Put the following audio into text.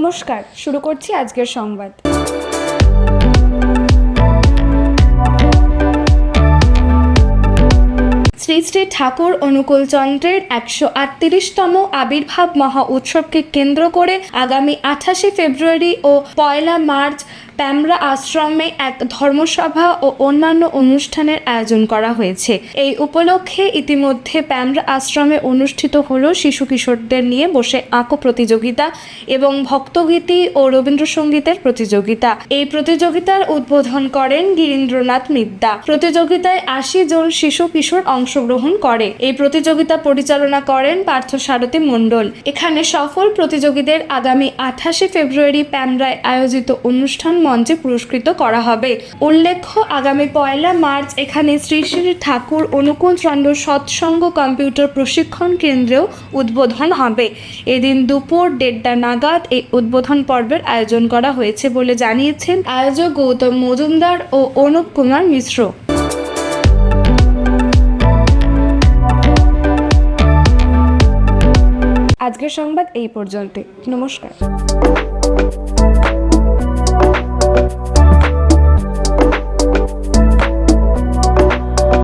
নমস্কার, শুরু করছি আজকের সংবাদ। শ্রী শ্রী ঠাকুর অনুকূল চন্দ্রের একশো আটত্রিশতম আবির্ভাব মহা উৎসবকে কেন্দ্র করে আগামী আঠাশে ফেব্রুয়ারি ও পয়লা মার্চ প্যামরা আশ্রমে এক ধর্মসভা ও অন্যান্য অনুষ্ঠানের আয়োজন করা হয়েছে। এই উপলক্ষে ইতিমধ্যে প্যামরা আশ্রমে অনুষ্ঠিত হল শিশু কিশোরদের নিয়ে বসে আঁকো প্রতিযোগিতা এবং ভক্তগীতি ও রবীন্দ্রসঙ্গীতের প্রতিযোগিতা। এই প্রতিযোগিতার উদ্বোধন করেন গিরীন্দ্রনাথ মিদ্যা প্রতিযোগিতায় আশি জন শিশু কিশোর অংশগ্রহণ করে। এই প্রতিযোগিতা পরিচালনা করেন পার্থ সারথী মণ্ডল। এখানে সফল প্রতিযোগীদের আগামী আঠাশে ফেব্রুয়ারি প্যামরায় আয়োজিত অনুষ্ঠান মঞ্চে পুরস্কৃত করা হবে। উল্লেখ্য, আগামী পয়লা মার্চ এখানে শ্রী শ্রী ঠাকুর অনুকূল চন্দ্র সৎসঙ্গ কম্পিউটার প্রশিক্ষণ কেন্দ্রেও উদ্বোধন হবে। এদিন দুপুর দেড়টা নাগাদ এই উদ্বোধন পর্বের আয়োজন করা হয়েছে বলে জানিয়েছেন আয়োজক গৌতম মজুমদার ও অনুপ কুমার মিশ্র। আজকের সংবাদ এই পর্যন্ত নমস্কার।